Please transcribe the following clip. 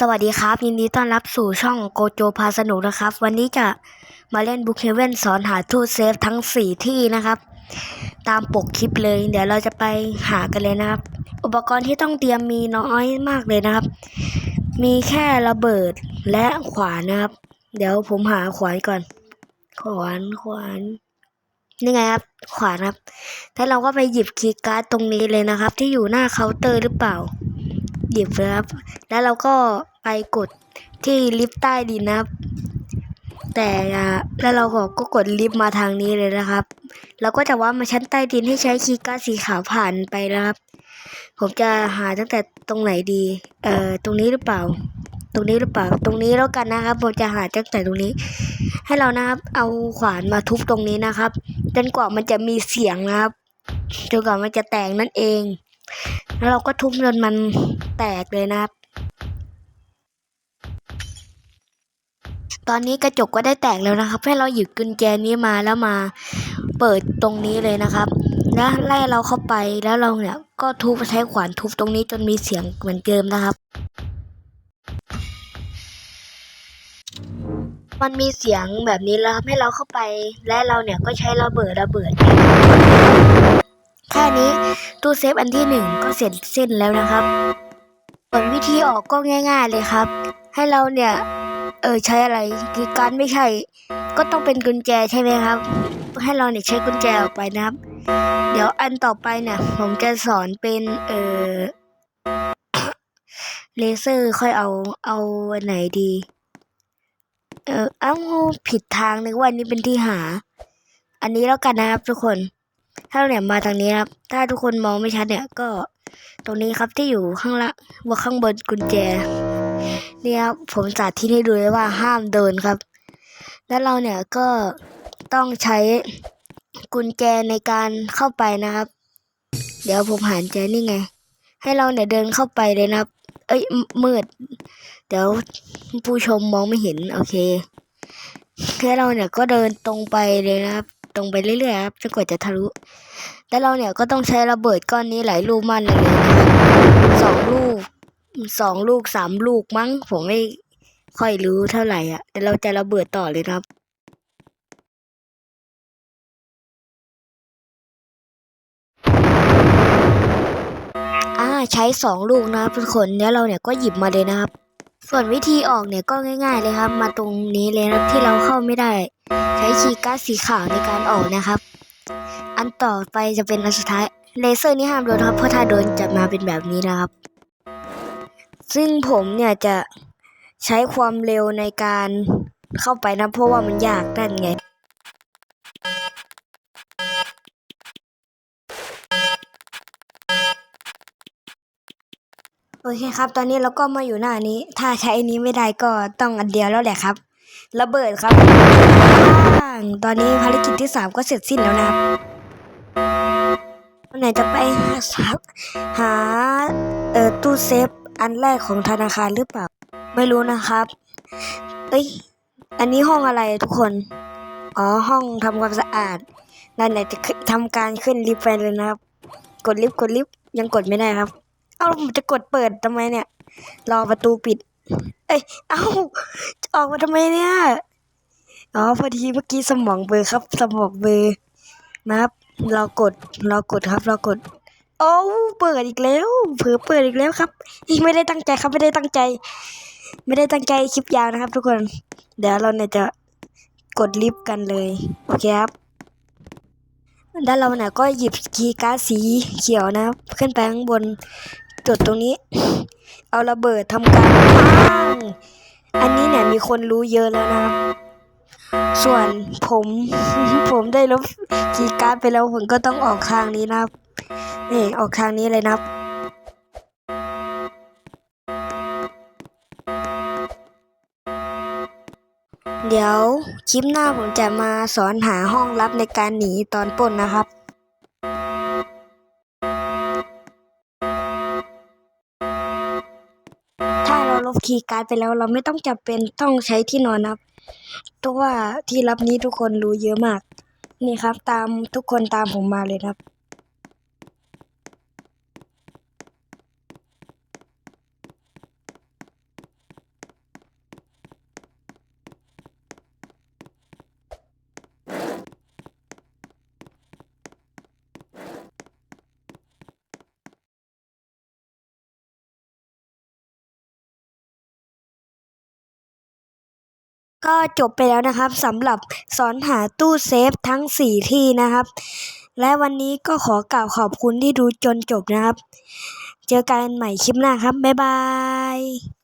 สวัสดีครับ ยินดีต้อนรับสู่ช่องโกโจพาสนุกนะครับ วันนี้จะมาเล่นบุคเฮเว่นสอนหาทูตเซฟทั้ง 4 ที่นะครับ ตามปกคลิปเลย เดี๋ยวเราจะไปหากันเลยนะครับ อุปกรณ์ที่ต้องเตรียมมีน้อยมากเลยนะครับ มีแค่ระเบิดและขวานนะครับ เดี๋ยวผมหาขวานก่อน ขวานขวานนี่ไงครับ ขวานครับแล้วเราก็ไปหยิบคีย์การ์ดตรงนี้เลยนะครับ ที่อยู่หน้าเคาน์เตอร์หรือเปล่า หยิบเลยครับ แล้วเราก็ไปกดที่ลิฟต์ใต้ดินนะครับ แต่แล้วเราก็ก็กดลิฟต์มาทางนี้เลยนะครับ เราก็จะว่ามาชั้นใต้ดินให้ใช้คีย์การ์ดสีขาวผ่านไปนะครับ ผมจะหาตั้งแต่ตรงไหนดี เอ่อ ตรงนี้หรือเปล่า ตรงนี้หรือเปล่า ตรงนี้แล้วกันนะครับ ผมจะหาตั้งแต่ตรงนี้ ให้เรานะครับ เอาขวานมาทุบตรงนี้นะครับ จนกว่ามันจะมีเสียงนะครับ จนกว่ามันจะแตกนั่นเอง แล้วเราก็ทุบจนมันแตกเลยนะครับ ตอนนี้กระจกก็ได้แตกแล้วนะครับ ให้เราหยิบกุญแจนี้มาแล้วมาเปิดตรงนี้เลยนะครับ แล้วไล่เราเข้าไปแล้วเราเนี่ยก็ทุบใช้ขวานทุบตรงนี้จนมีเสียงเหมือนเดิมนะครับ มันมีเสียงแบบนี้แล้วให้เราเข้าไปและเราเนี่ยก็ใช้ระเบิดระเบิด ค่นี้ตู้เซฟอันที่หนึ่งก็เสร็จเส้นแล้วนะครับส่วนวิธีออกก็ง่าย ๆเลยครับ ให้เราเนี่ยเออใช้อะไรคือการไม่ใช่ ก็ต้องเป็นกุญแจใช่ไหมครับ ให้เราเนี่ยใช้กุญแจออกไปนะครับ เดี๋ยวอันต่อไปเนี่ยผมจะสอนเป็นเออเลเซอร์ค่อยเอาเอาอันไหนดี เออเอ้าผิดทางนึกว่าอันนี้เป็นที่หา อันนี้แล้วกันนะครับทุกคน ถ้าเราเนี่ยมาทางนี้ครับ ถ้าทุกคนมองไม่ชัดเนี่ยก็ตรงนี้ครับที่อยู่ข้างละบนข้างบนกุญแจเนี่ยครับผมสาธิตให้ดูเลยว่าห้ามเดินครับ แล้วเราเนี่ยก็ต้องใช้กุญแจในการเข้าไปนะครับ เดี๋ยวผมหานใจนี่ไง ให้เราเนี่ยเดินเข้าไปเลยนะครับ เอ้ยมมืด เดี๋ยวผู้ชมมองไม่เห็นโอเคแค่เราเนี่ยก็เดินตรงไปเลยนะครับ ตรงไปเรื่อยๆครับจนกว่าจะทะลุ แล้วเราเนี่ยก็ต้องใช้ระเบิดก้อนนี้หลายลูกมันเลยนะครับสองลูกสองลูกสามลูกมั้ง ผมไม่ค่อยรู้เท่าไหร่อะแต่เราจะระเบิดต่อเลยครับอ่าใช้สองลูกนะครับทุกคนแล้วเราเนี่ยก็หยิบมาเลยนะครับ ส่วนวิธีออกเนี่ยก็ง่ายๆเลยครับ มาตรงนี้เลยนะครับที่เราเข้าไม่ได้ ใช้คีย์การ์ดสีขาวในการออกนะครับ อันต่อไปจะเป็นอันสุดท้ายเลเซอร์นี่ห้ามโดนครับเพราะถ้าโดนจะมาเป็นแบบนี้นะครับ ซึ่งผมเนี่ยจะใช้ความเร็วในการเข้าไปนะเพราะว่ามันยากนั่นไง โอเคครับ ตอนนี้เราก็มาอยู่หน้านี้ ถ้าใช้อันนี้ไม่ได้ก็ต้องอันเดียวแล้วแหละครับ ระเบิดครับตอนนี้ภารกิจที่สามก็เสร็จสิ้นแล้วนะครับวันไหนจะไปหาหาเอ่อตู้เซฟอันแรกของธนาคารหรือเปล่า ไม่รู้นะครับ เอ้ย อันนี้ห้องอะไรทุกคน อ๋อ ห้องทำความสะอาดนั่นแหละจะทำการขึ้นลิฟต์ไปเลยนะครับ กดลิฟต์กดลิฟต์ยังกดไม่ได้ครับ เอาผมจะกดเปิดทำไมเนี่ย รอประตูปิด เอ้ย เอ้าจะออกมาทำไมเนี่ย อ๋อ พอดีเมื่อกี้สมองเบอร์ครับ สมองเบอร์นะครับเรากดเรากดครับเรากด โอ้เปิดอีกแล้วเผลอเปิดอีกแล้วครับไม่ได้ตั้งใจครับไม่ได้ตั้งใจ ไม่ได้ตั้งใจคลิปยาวนะครับ ทุกคน เดี๋ยวเราเนี่ยจะกดลิฟต์กันเลยโอเคครับด้านเราเนี่ยก็หยิบคีย์การ์ดสีเขียวนะครับ ขึ้นไปข้างบน จุดตรงนี้ เอาระเบิดทำการปังอันนี้เนี่ยมีคนรู้เยอะแล้วนะครับ ส่วนผมผมได้ลบคีการ์ดไปแล้วผมก็ต้องออกทางนี้นะครับนี่ออกทางนี้เลยนะครับเดี๋ยวคลิปหน้าผมจะมาสอนหาห้องลับในการหนีตอนปล้นนะครับ ลบคีย์การ์ดไปแล้ว เราไม่ต้องจำเป็นต้องใช้ที่นอนนะครับเพราะว่าที่ลับนี้ทุกคนรู้เยอะมาก นี่ครับ ตามทุกคนตามผมมาเลยนะครับ ก็จบไปแล้วนะครับสำหรับสอนหาตู้เซฟทั้ง 4 ที่นะครับ และวันนี้ก็ขอกล่าวขอบคุณที่ดูจนจบนะครับ เจอกันใหม่คลิปหน้าครับ บ๊ายบาย